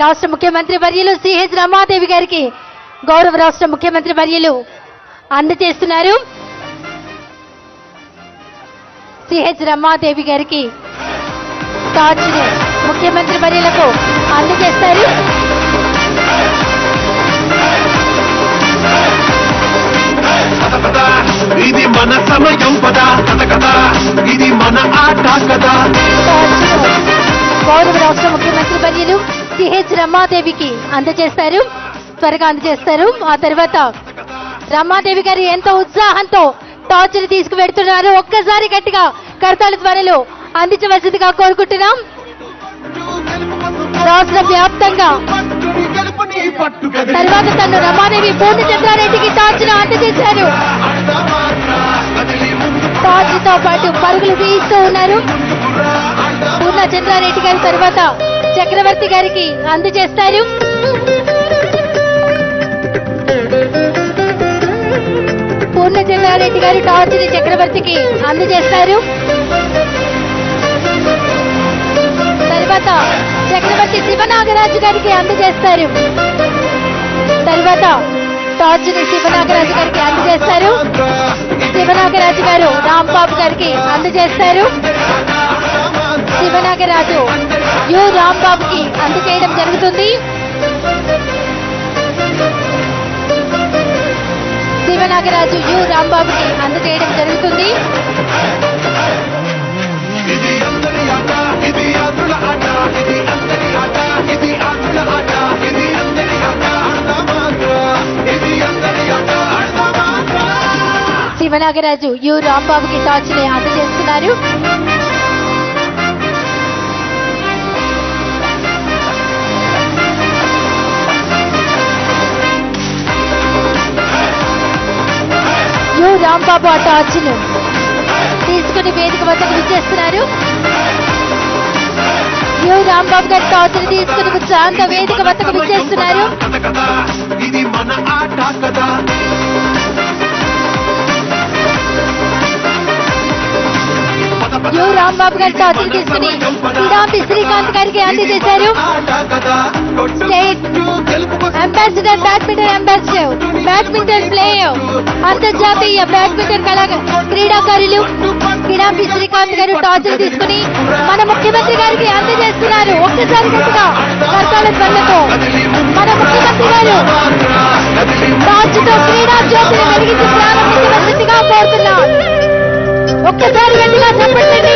రాష్ట్ర ముఖ్యమంత్రి వర్యులు సిహెచ్ రమాదేవి గారికి గౌరవ రాష్ట్ర ముఖ్యమంత్రి వర్యులు అందజేస్తున్నారు. సిహెచ్ రమాదేవి గారికి టార్చ్ని ముఖ్యమంత్రి వర్యులకు అందజేస్తారు. ఇది మన సమయం. సిహెచ్ రమాదేవికి అందజేస్తారు. త్వరగా అందజేస్తారు. ఆ తర్వాత రమాదేవి గారు ఎంతో ఉత్సాహంతో టార్చ్ని తీసుకువెడుతున్నారు. ఒక్కసారి గట్టిగా కడతాళ త్వరలో అందించవలసిందిగా కోరుకుంటున్నాం. రాష్ట్ర వ్యాప్తంగా తర్వాత తను రమాదేవి పూర్ణచంద్రారెడ్డికి టార్చ్ను అందజేశారు. కదిలి ముందు టార్చ్తో పాటు పరుగులు తీస్తూ ఉన్నారు. పూర్ణ చంద్రారెడ్డి గారి తర్వాత చక్రవర్తి గారికి అందజేస్తారు. పూర్ణ చంద్రారెడ్డి గారు టార్చ్ చక్రవర్తికి అందజేస్తారు. తర్వాత చక్రవర్తి శివనాగరాజు గారికి అందజేస్తారు. తర్వాత టార్చిని శివనాగరాజు గారికి అందజేస్తారు. శివనాగరాజు గారు రాంబాబు గారికి అందజేస్తారు. యు రాంబాబుకి అందజేయడం జరుగుతుంది. శివనాగరాజు యు రాంబాబుకి అందజేయడం జరుగుతుంది. ఇది అందరి ఆట ఇది ఆటల ఆట ఇది అందరి ఆట ఇది ఆటల ఆట ఇది అందరి ఆట ఆడమాట ఇది అందరి ఆట ఆడమాట శివనాగరాజు యు రాంబాబుకి టార్చ్ని అందజేస్తున్నారు బాబు రాంబాబు ఆ తీసుకుని వేదిక వద్దకు విచ్చేస్తున్నారు. యు రాంబాబు గారి టార్చ్ తీసుకుని ఉత్సాహంతో వేదిక వద్దకు విచ్చేస్తున్నారు. ఇది మన ఆట కదా. రాంబాబు గారి అతిథి తీసుకుని కిడాంబి శ్రీకాంత్ గారికి అందజేశారు state ambassador badminton ambassador. Badminton player. అంతర్జాతీయ బ్యాడ్మింటన్ కళా క్రీడాకారులు కిడాంబి శ్రీకాంత్ గారు టార్చ్ తీసుకుని మన ముఖ్యమంత్రి గారికి అందజేస్తున్నారు ఒక్కసారి గట్టిగా కర్తాల ధ్వనులతో మన ముఖ్యమంత్రి గారు టార్చుతో క్రీడా జ్యోతిని వెలిగించి ప్రారంభించవలసిందిగా కోరుతున్నారు ఒక్కసారి గట్టిగా చెప్పండి.